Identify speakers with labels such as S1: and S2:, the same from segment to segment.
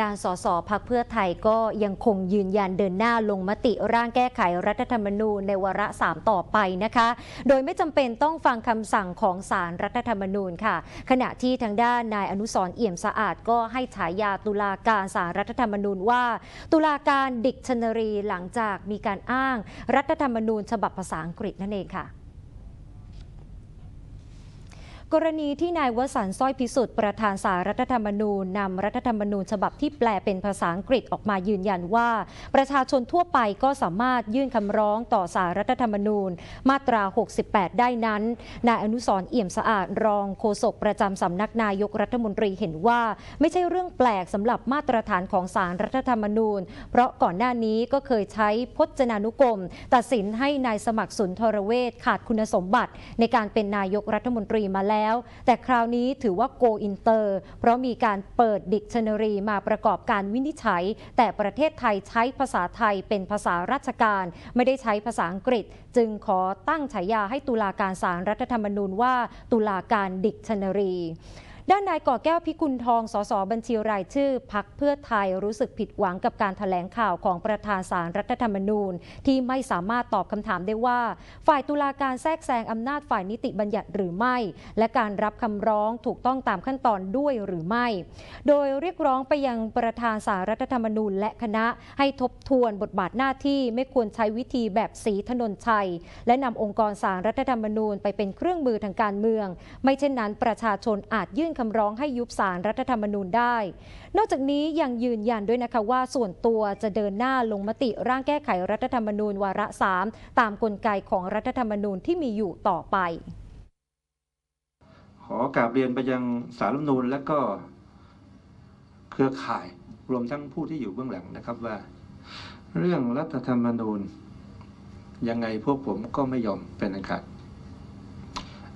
S1: ด้านสสพักเพื่อไทยก็ยังคงยืนยันเดินหน้าลงมติร่างแก้ไขรัฐธรรมนูญในวาระสามต่อไปนะคะ โดยไม่จำเป็นต้องฟังคำสั่งของสารรัฐธรรมนูญค่ะ ขณะที่ทางด้านนายอนุสรเอี่ยมสะอาดก็ให้ฉายาตุลาการสารรัฐธรรมนูญว่า ตุลาการดิกชันนารีหลังจากมีการอ้าง รัฐธรรมนูญฉบับภาษาอังกฤษนั่นเองค่ะ กรณีที่นายวสันต์สร้อยพิสุทธิ์ประธานสารรัฐธรรมนูญนำรัฐธรรมนูญฉบับที่แปลเป็นภาษาอังกฤษออกมายืนยันว่า ประชาชนทั่วไปก็สามารถยื่นคำร้องต่อสารรัฐธรรมนูญ มาตรา 68 ได้นั้นนายอนุสรเอี่ยมสะอาดรองโฆษกประจำสำนักนายกรัฐมนตรีเห็นว่า ไม่ใช่เรื่องแปลกสำหรับมาตรฐานของสารรัฐธรรมนูญ เพราะก่อนหน้านี้ก็เคยใช้พจนานุกรม ตัดสินให้นายสมัครสุนทรเวชขาดคุณสมบัติ ในการเป็นนายกรัฐมนตรีมาแล้วแต่คราวนี้ถือว่าโกอินเตอร์ เพราะมีการเปิดดิกชันนารีมาประกอบการวินิจฉัย แต่ประเทศไทยใช้ภาษาไทยเป็นภาษาราชการ ไม่ได้ใช้ภาษาอังกฤษ จึงขอตั้งฉายาให้ตุลาการสารรัฐธรรมนูญว่าตุลาการดิกชันนารี ด้านนายก่อแก้วพิกุลทอง สสบัญชีรายชื่อพักเพื่อไทยรู้สึกผิดหวังกับการถแถลงข่าวของประธานสารรัฐธรรมนูญ ที่ไม่สามารถตอบคำถามได้ว่า ฝ่ายตุลาการแทรกแซงอำนาจฝ่ายนิติบัญญัติหรือไม่ และการรับคำร้องถูกต้องตามขั้นตอนด้วยหรือไม่ โดยเรียกร้องไปยังประธานสารรัฐธรรมนูญ และคณะให้ทบทวนบทบาทหน้าที่ไม่ควรใช้วิธีแบบสีถนนชัย และนำองค์กรสารรัฐธรรมนูญ ไปเป็นเครื่องมือทางการเมือง ไม่เช่นนั้นประชาชนอาจยื่นคำร้องให้ยุบสารรัฐธรรมนูญได้ นอกจากนี้ยังยืนยันด้วยนะคะว่าส่วนตัวจะเดินหน้าลงมติร่างแก้ไขรัฐธรรมนูญวาระสามตามกลไกของรัฐธรรมนูญที่มีอยู่ต่อไป
S2: ขอกราบเรียนไปยังสารรัฐมนูญและก็เครือข่ายรวมทั้งผู้ที่อยู่เบื้องหลังนะครับว่า เรื่องรัฐธรรมนูญยังไงพวกผมก็ไม่ยอมเป็นอันขาด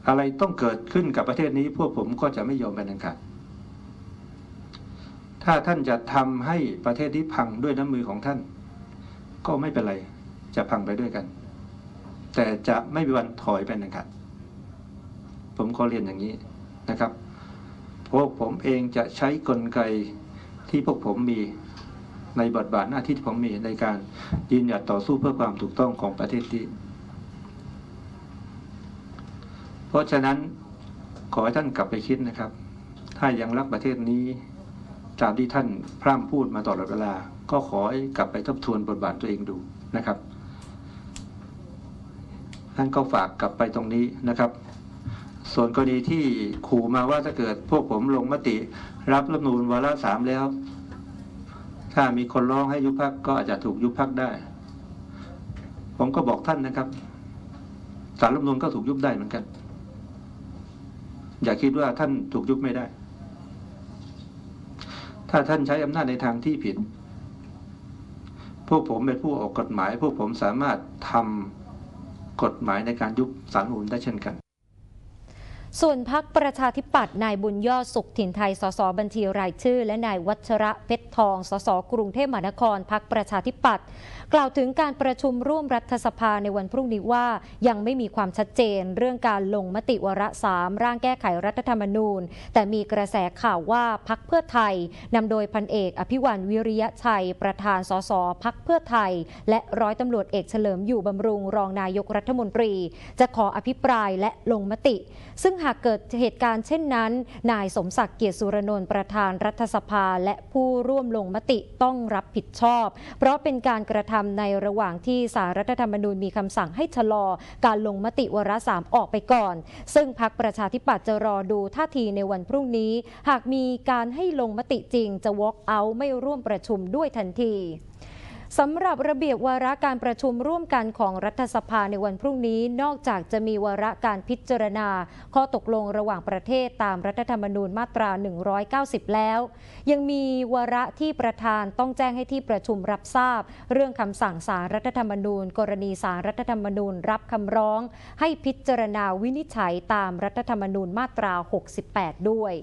S2: อะไรต้องเกิดขึ้นกับประเทศนี้ พวกผมก็จะไม่ยอมเป็นอันขาดถ้าท่านจะทำให้ประเทศที่พังด้วยน้ำมือของท่าน ก็ไม่เป็นไร จะพังไปด้วยกัน แต่จะไม่มีวันถอยไปนะครับผมขอเรียนอย่างนี้นะครับ พวกผมเองจะใช้กลไกที่พวกผมมีในบทบาทหน้าที่ที่ผมมีในการยืนหยัดต่อสู้เพื่อความถูกต้องของประเทศที่ เพราะฉะนั้นขอให้ท่านกลับไปคิดนะครับ ถ้ายังรักประเทศนี้ตามที่ท่านพร่ำพูดมาตลอดเวลา ก็ขอให้กลับไปทบทวนบทบาทตัวเองดูนะครับ ท่านก็ฝากกลับไปตรงนี้นะครับ ส่วนกรณีที่ขู่มาว่าถ้าเกิดพวกผมลงมติ รับรัฐนูลวาระสามแล้ว ถ้ามีคนร้องให้ยุบพักก็อาจจะถูกยุบพักได้ ผมก็บอกท่านนะครับสารรัฐนูลก็ถูกยุบได้เหมือนกัน อย่าคิดว่าท่านถูกยุบไม่ได้ ถ้าท่านใช้อำนาจในทางที่ผิด พวกผมเป็นผู้ออกกฎหมาย พวกผมสามารถทำกฎหมายในการยุบสารนูนได้เช่นกัน
S1: ส่วนพักประชาธิปัตย์นายบุญยอดสุขถิ่นไทย สสบัญชีรายชื่อ และนายวัชระเพชรทอง สสกรุงเทพมหานครพักประชาธิปัตย์กล่าวถึงการประชุมร่วมรัฐสภาในวันพรุ่งนี้ว่า ยังไม่มีความชัดเจน เรื่องการลงมติวาระสามร่างแก้ไขรัฐธรรมนูญ แต่มีกระแสข่าวว่าพักเพื่อไทยนำโดยพันเอกอภิวันวิริยะชัย ประธานสสพักเพื่อไทย และร้อยตำรวจเอกเฉลิมอยู่บำรุงรองนายกรัฐมนตรี จะขออภิปรายและลงมติ ซึ่งหากเกิดเหตุการณ์เช่นนั้น นายสมศักดิ์เกียรติสุรนนท์ประธานรัฐสภาและผู้ร่วมลงมติต้องรับผิดชอบ เพราะเป็นการกระทำในระหว่างที่สารรัฐธรรมนูญมีคำสั่งให้ชะลอ การลงมติวาระสามออกไปก่อน ซึ่งพักประชาธิปัตย์จะรอดูท่าทีในวันพรุ่งนี้ หากมีการให้ลงมติจริงจะ walk out ไม่ร่วมประชุมด้วยทันที สำหรับระเบียบวาระการประชุมร่วมกันของรัฐสภาในวันพรุ่งนี้ นอกจากจะมีวาระการพิจารณา ข้อตกลงระหว่างประเทศตามรัฐธรรมนูญมาตรา 190 แล้ว ยังมีวาระที่ประธานต้องแจ้งให้ที่ประชุมรับทราบ เรื่องคำสั่งสารรัฐธรรมนูญ กรณีสารรัฐธรรมนูญรับคำร้อง ให้พิจารณาวินิจฉัยตามรัฐธรรมนูญมาตรา 68 ด้วย